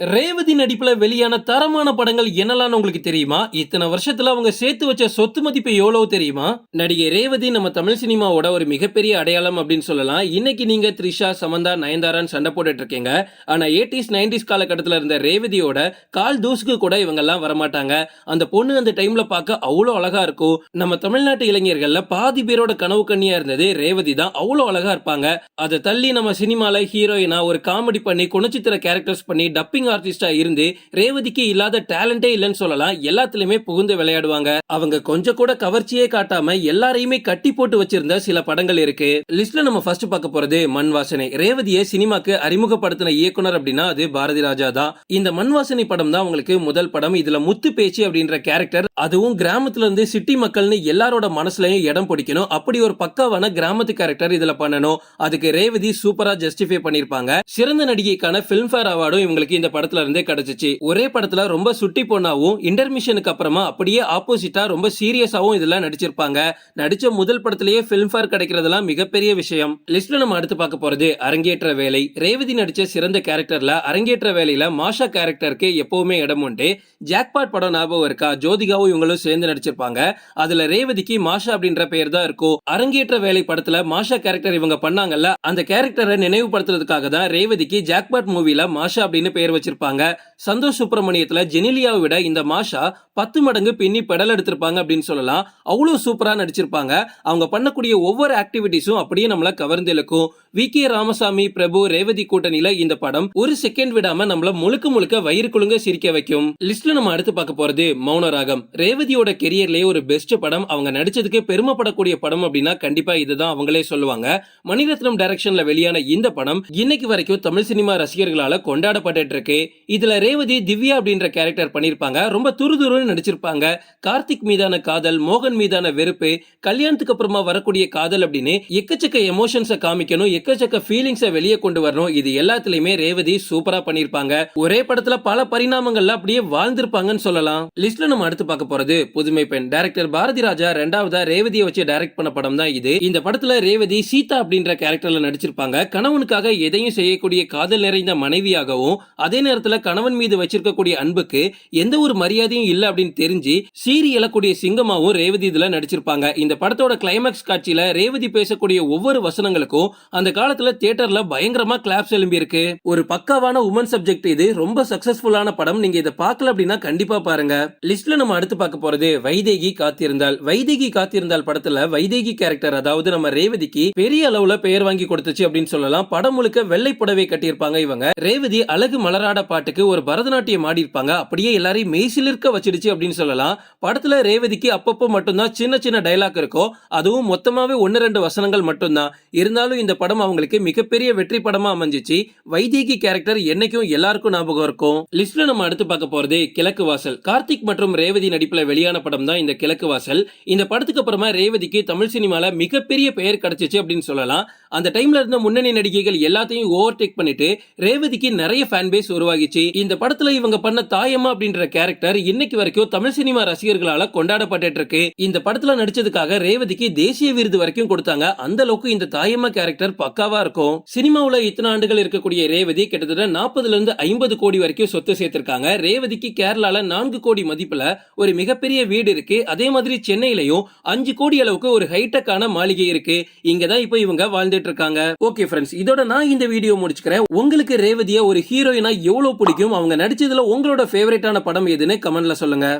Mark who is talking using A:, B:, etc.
A: ரேவதி நடிப்பில் வெளியான தரமான படங்கள் என்னெல்லாம் உங்களுக்கு தெரியுமா? இத்தனை வருஷத்துல அவங்க சேர்த்து வச்ச சொத்து மதிப்பு எவ்வளவு தெரியுமா? நடிகை ரேவதி நம்ம தமிழ் சினிமாவோட ஒரு மிகப்பெரிய அடையாளம் அப்படின்னு சொல்லலாம். இன்னைக்கு நீங்க த்ரிஷா சமந்தா நயன்தாரான்னு சண்டை போட்டுட்டு இருக்கீங்க. ஆனா எயிட்டிஸ் நைன்டிஸ் காலகட்டத்தில் இருந்த ரேவதியோட கால் தூசுக்கு கூட இவங்க எல்லாம் வரமாட்டாங்க. அந்த பொண்ணு அந்த டைம்ல பார்க்க அவ்வளோ அழகா இருக்கும். நம்ம தமிழ்நாட்டு இளைஞர்கள்ல பாதி பேரோட கனவு கண்ணியா இருந்தது ரேவதி தான். அவ்வளோ அழகா இருப்பாங்க. அதை தள்ளி நம்ம சினிமால ஹீரோயினா ஒரு காமெடி பண்ணி குணச்சித்திர கேரக்டர்ஸ் பண்ணி டப்பிங் ஆர்டிஸ்டா இருந்து ரேவதிக்கு இல்லாத டேலண்டே இல்லைன்னு சொல்லலாம் எல்லாத்துலயுமே புகுந்து விளையாடுவாங்க. அவங்க கொஞ்சம் கூட கவர்ச்சியே காட்டாம எல்லாரையுமே கட்டி போட்டு வச்சிருந்த சில படங்கள் இருக்கு. லிஸ்ட்ல நம்ம ஃபர்ஸ்ட் பார்க்க போறது மண் வாசனை. ரேவதியை சினிமாக்கு அறிமுகப்படுத்தின இயக்குனர் அப்படின்னா அது பாரதி ராஜா தான். இந்த மண் வாசனை படம் தான் உங்களுக்கு முதல் படம். இதுல முத்து பேச்சு அப்படின்ற கேரக்டர் அதுவும் கிராமத்துல இருந்து சிட்டி மக்கள்னு எல்லாரோட மனசுலயும் இடம் பிடிக்கணும். அப்படி ஒரு பக்காவான கிராமத்து கேரக்டர் இதுல பண்ணணும். அதுக்கு ரேவதி சூப்பரா ஜஸ்டிஃபை பண்ணிருப்பாங்க. சிறந்த நடிகைக்கான பிலிம்ஃபேர் அவார்டும் இவங்களுக்கு இந்த படம் படத்துல இருந்தே கிடைச்சிச்சு. ஒரே படத்துல ரொம்ப சுட்டி பொண்ணாவும் இன்டர்மிஷனுக்கு அப்புறமா அப்படியே ஆப்போசிட்டா ரொம்ப சீரியஸாவும் இதெல்லாம் நடிச்சிருப்பாங்க. நடிச்ச முதல் படத்திலேயே ஃபிலிம்ஃபேர் கிடைக்கிறதெல்லாம் மிகப்பெரிய விஷயம். லிஸ்ட்ல நம்ம அடுத்து பார்க்க போறது அரங்கேற்ற வேலை. ரேவதி நடிச்ச சிறந்த கேரக்டர்ல அரங்கேற்ற வேலையில மாஷா கேரக்டருக்கு எப்பவுமே இடம் உண்டு. ஜாக்பாட் படம் ஞாபகம் இருக்கா? ஜோதிகாவும் இவங்களும் சேர்ந்து நடிச்சிருப்பாங்க. அதுல ரேவதிக்கு மாஷா அப்படின்ற பெயர் தான் இருக்கும். அரங்கேற்ற வேலை படத்துல மாஷா கேரக்டர் இவங்க பண்ணாங்கல்ல அந்த கேரக்டரை நினைவுபடுத்துறதுக்காக தான் ரேவதிக்கு ஜாக்பாட் மூவில மாஷா அப்படின்னு பெயர் வச்சிருப்பாங்க. சந்தோஷ் சுப்பிரமணியத்துல ஜெனிலியாவை விட இந்த மாஷா பத்து மடங்கு பின்னி பெடல் எடுத்திருப்பாங்க அப்படின்னு சொல்லலாம். அவ்வளவு சூப்பரா நடிச்சிருப்பாங்க. அவங்க பண்ணக்கூடிய ஒவ்வொரு ஆக்டிவிட்டிஸும் அப்படியே நம்மள கவர்ந்திழுக்கும் வி. கே. ராமசாமி பிரபு ரேவதி கூட்டணியில இந்த படம் ஒரு செகண்ட் விடாம நம்மள முழுக்க முழுக்க வயிறு குழுங்க சிரிக்க வைக்கும். லிஸ்ட்ல நம்ம அடுத்து பார்க்க போறது மௌன ராகம் ரேவதியோட கெரியர்லயே ஒரு பெஸ்ட் படம். அவங்க நடிச்சதுக்கு பெருமைப்படக்கூடிய படம் அப்படின்னா கண்டிப்பா இதுதான் அவங்களே சொல்லுவாங்க. மணிரத்னம் டைரக்ஷன்ல வெளியான இந்த படம் இன்னைக்கு வரைக்கும் தமிழ் சினிமா ரசிகர்களால கொண்டாடப்பட்டு இருக்கு. இருக்கு இதுல ரேவதி திவ்யா அப்படின்ற கேரக்டர் பண்ணிருப்பாங்க. ரொம்ப துருதுருன்னு நடிச்சிருப்பாங்க. கார்த்திக் மீதான காதல் மோகன் மீதான வெறுப்பு கல்யாணத்துக்கு அப்புறமா வரக்கூடிய காதல் அப்படின்னு எக்கச்சக்க எமோஷன்ஸை காமிக்கணும் எக்கச்சக்க ஃபீலிங்ஸை வெளியே கொண்டு வரணும். இது எல்லாத்துலயுமே ரேவதி சூப்பரா பண்ணிருப்பாங்க. ஒரே படத்துல பல பரிணாமங்கள்ல அப்படியே வாழ்ந்திருப்பாங்கன்னு சொல்லலாம். லிஸ்ட்ல நம்ம அடுத்து பார்க்க போறது புதுமை பெண். டைரக்டர் பாரதி ராஜா ரெண்டாவதா ரேவதியை வச்சு டைரக்ட் பண்ண படம் தான் இது. இந்த படத்துல ரேவதி சீதா அப்படின்ற கேரக்டர்ல நடிச்சிருப்பாங்க. கணவனுக்காக எதையும் செய்யக்கூடிய காதல் நிறைந்த மனைவியாகவும் அதே நேரத்துல கணவன் மீது வச்சிருக்கக்கூடிய அன்புக்கு எந்த ஒரு மரியாதையும் இல்ல அப்படின்னு தெரிஞ்சு சீரி எழக்கூடிய சிங்கமாவும் ரேவதி இதுல நடிச்சிருப்பாங்க. இந்த படத்தோட கிளைமேக்ஸ் காட்சியில ரேவதி பேசக்கூடிய ஒவ்வொரு வசனங்களுக்கும் அந்த காலத்துல தியேட்டர்ல பயங்கரமா கிளாப்ஸ் எழும்பி இருக்கு ஒரு பக்காவான உமன் சப்ஜெக்ட் இது. ரொம்ப சக்சஸ்ஃபுல்லான படம். நீங்க இதை பார்க்கல அப்படின்னா கண்டிப்பா பாருங்க. லிஸ்ட்ல நம்ம அடுத்து பார்க்க போறது வைதேகி காத்திருந்தால் வைதேகி காத்திருந்தால் படத்துல வைதேகி கேரக்டர் அதாவது நம்ம ரேவதிக்கு பெரிய அளவுல பெயர் வாங்கி கொடுத்துச்சு அப்படின்னு சொல்லலாம். படம் முழுக்க வெள்ளை புடவை கட்டியிருப்பாங்க இவங்க. ரேவதி அழகு ஆட பாட்டுக்கு ஒரு பரதநாட்டியம் ஆடிருப்பாங்க அப்படியே எல்லாரையும் மெய்சிலிருக்க வச்சிடுச்சு அப்படின்னு சொல்லலாம். படத்துல ரேவதிக்கு அப்பப்போ மட்டும்தான் சின்ன சின்ன டைலாக் இருக்கும். அதுவும் மொத்தமாவே ஒன்று ரெண்டு வசனங்கள் மட்டும்தான். இருந்தாலும் இந்த படம் அவங்களுக்கு மிகப்பெரிய வெற்றி படமா அமைஞ்சிச்சு. வைதேகி கேரக்டர் என்னைக்கும் எல்லாருக்கும் ஞாபகம் இருக்கும். லிஸ்ட்ல நம்ம அடுத்து பார்க்க போறது கிழக்கு வாசல். கார்த்திக் மற்றும் ரேவதி நடிப்புல வெளியான படம் தான் இந்த கிழக்கு வாசல். இந்த படத்துக்கு அப்புறமா ரேவதிக்கு தமிழ் சினிமால மிகப்பெரிய பெயர் கிடைச்சிச்சு அப்படின்னு சொல்லலாம். அந்த டைம்ல இருந்த முன்னணி நடிகைகள் எல்லாத்தையும் ஓவர் டேக் பண்ணிட்டு ரேவதிக்கு நிறைய ஃபேன் பேஸ் உருவாகிச்சு. இந்த படத்துல இவங்க பண்ண தாயம்மா அப்படின்ற கேரக்டர் இன்னைக்கு வரைக்கும் தமிழ் சினிமா ரசிகர்களால கொண்டாடப்பட்டு இருக்கு இந்த படத்துல நடிச்சதுக்காக ரேவதிக்கு தேசிய விருது வரைக்கும் கொடுத்தாங்க. அந்த அளவுக்கு இந்த தாயம்மா கேரக்டர் பக்காவா இருக்கும். சினிமாவுல இத்தனை ஆண்டுகள் இருக்கக்கூடிய ரேவதி கிட்டத்தட்ட நாற்பதுல இருந்து ஐம்பது கோடி வரைக்கும் சொத்து சேர்த்திருக்காங்க. ரேவதிக்கு கேரளால நான்கு கோடி மதிப்புல ஒரு மிகப்பெரிய வீடு இருக்கு. அதே மாதிரி சென்னையிலையும் அஞ்சு கோடி அளவுக்கு ஒரு ஹைடெக்கான மாளிகை இருக்கு. இங்கதான் இப்போ இவங்க வாழ்ந்துட்டு இருக்காங்க. ஓகே ஃப்ரெண்ட்ஸ் இதோட நான் இந்த வீடியோ முடிச்சுக்கிறேன். உங்களுக்கு ரேவதியா ஒரு ஹீரோயினா எவ்வளவு பிடிக்கும்? அவங்க நடிச்சதுல உங்களோட ஃபேவரட்டான படம் எதுன்னு கமெண்ட்ல சொல்லுங்க.